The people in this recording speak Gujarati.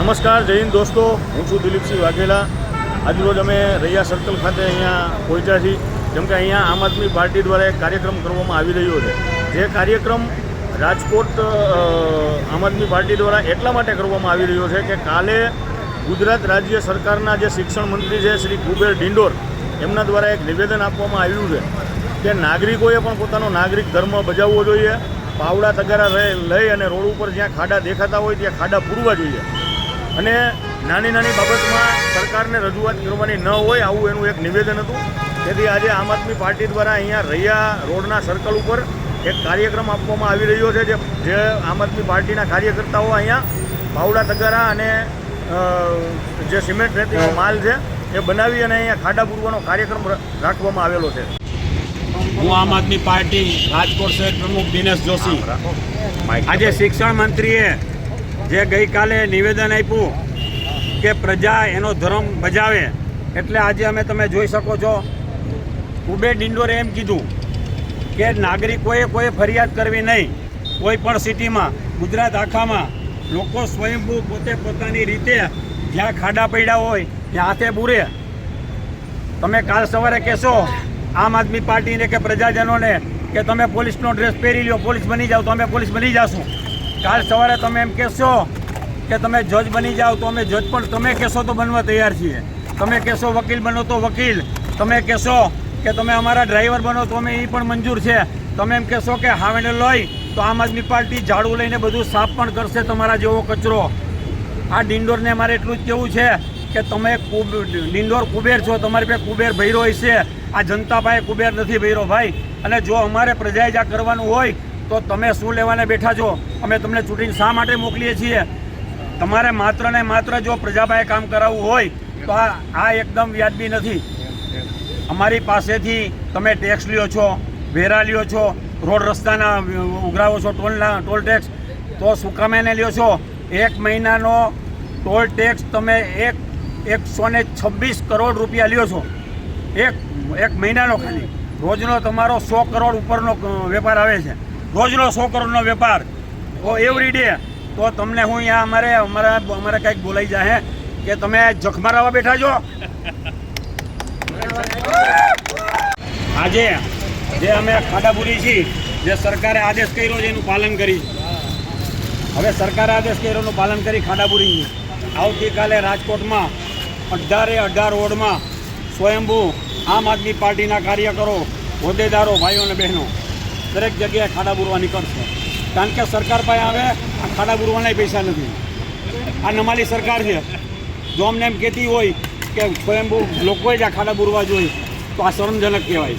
નમસ્કાર, જય હિન્દ દોસ્તો. હું છું દિલીપસિંહ વાઘેલા. આજરોજ અમે રૈયા સર્કલ ખાતે અહીંયા પહોંચ્યા છીએ. કેમ કે અહીંયા આમ આદમી પાર્ટી દ્વારા એક કાર્યક્રમ કરવામાં આવી રહ્યો છે. જે કાર્યક્રમ રાજકોટ આમ આદમી પાર્ટી દ્વારા એટલા માટે કરવામાં આવી રહ્યો છે કે કાલે ગુજરાત રાજ્ય સરકારના જે શિક્ષણ મંત્રી છે શ્રી કુબેર ડિંડોર એમના દ્વારા એક નિવેદન આપવામાં આવ્યું છે કે નાગરિકોએ પણ પોતાનો નાગરિક ધર્મ બજાવવો જોઈએ. પાવડા તગારા લઈ અને રોડ ઉપર જ્યાં ખાડા દેખાતા હોય, ત્યાં ખાડા પૂરવા જોઈએ. અને નાની નાની બાબતમાં સરકારને રજૂઆત કરવાની ન હોય આવું એનું એક નિવેદન હતું. તેથી આજે આમ આદમી પાર્ટી દ્વારા અહીંયા રૈયા રોડના સર્કલ ઉપર એક કાર્યક્રમ આપવામાં આવી રહ્યો છે જે જે આમ આદમી પાર્ટીના કાર્યકર્તાઓ અહીંયા ભાવડા તગારા અને જે સિમેન્ટ રેતીનો માલ છે એ બનાવી અને અહીંયા ખાડા પૂરવાનો કાર્યક્રમ રાખવામાં આવેલો છે. હું આમ આદમી પાર્ટી રાજકોટ શહેર પ્રમુખ દિનેશ જોશી. આજે શિક્ષણ મંત્રીએ જે ગઈકાલે નિવેદન આપ્યું કે પ્રજા એનો ધર્મ બજાવે, એટલે આજે અમે તમે જોઈ શકો છો કુબેર ડિંડોરે એમ કીધું કે નાગરિકોએ કોઈ ફરિયાદ કરવી નહીં, કોઈ પણ સિટીમાં, ગુજરાત આખામાં, લોકો સ્વયંભૂ પોતે પોતાની રીતે જ્યાં ખાડા પડ્યા હોય, ત્યાં હાથે બુરે. તમે કાલ સવારે કહેશો આમ આદમી પાર્ટીને કે પ્રજાજનોને કે તમે પોલીસનો ડ્રેસ પહેરી લ્યો, પોલીસ બની જાઓ, તો અમે પોલીસ બની જાશું. કાલ સવારે તમે એમ કહેશો કે તમે જજ બની જાઓ તો અમે જજ પણ તમે કહેશો તો બનવા તૈયાર છીએ. તમે કહેશો વકીલ બનો તો વકીલ. તમે કહેશો કે તમે અમારા ડ્રાઈવર બનો તો અમે એ પણ મંજૂર છે. તમે એમ કહેશો કે હાવેને લોય તો આમ આદમી પાર્ટી ઝાડુ લઈને બધું સાફ પણ કરશે તમારા જેવો કચરો. આ ડિંડોરને મારે એટલું જ કહેવું છે કે તમે કુબ, ડિંડોર કુબેર છો, તમારી પાસે કુબેર ભૈરો હશે. આ જનતા પાસે કુબેર નથી ભૈરો ભાઈ. અને જો અમારે પ્રજાએ આ કરવાનું હોય તો તમે શું લેવાને બેઠા છો? અમે તમને ચૂંટીને શા માટે મોકલીએ છીએ? તમારે માત્ર ને માત્ર જો પ્રજા કામ કરાવવું હોય, તો આ એકદમ વ્યાજબી નથી. અમારી પાસેથી તમે ટેક્સ લ્યો છો, વેરા લ્યો છો, રોડ રસ્તાના ઉઘરાવો છો ટોલના ટોલ ટેક્સ તો શું કામે લ્યો છો? એક મહિનાનો ટોલ ટેક્સ તમે એક એકસો ને છવ્વીસ કરોડ રૂપિયા લ્યો છો. એક એક મહિનાનો ખાલી. રોજનો તમારો સો કરોડ ઉપરનો વેપાર આવે છે. રોજનો સો કરોડનો વેપાર. ઓ એવરી ડે તો તમને હું અહીંયા અમારે, અમારા, અમારે કંઈક બોલાઈ જાય કે તમે જખમારાવા બેઠા છો? આજે જે અમે ખાડાપુરી છીએ, જે સરકારે આદેશ કર્યો છે એનું પાલન કરી. હવે સરકારે આદેશ કર્યો એનું પાલન કરી ખાડાપુરી આવતીકાલે રાજકોટમાં અઢારે અઢાર વોર્ડમાં સ્વયંભૂ આમ આદમી પાર્ટીના કાર્યકરો હોદ્દેદારો, ભાઈઓ અને બહેનો દરેક જગ્યાએ ખાડા પૂરવા નીકળશે. કારણ કે સરકાર પાસે આવે, આ ખાડા પૂરવાના પૈસા નથી. આ નમાલી સરકાર છે. જો અમને એમ કહેતી હોય કે સ્વયંભૂ લોકોએ જ આ ખાડા પૂરવા જોઈએ, તો આ શરમજનક કહેવાય.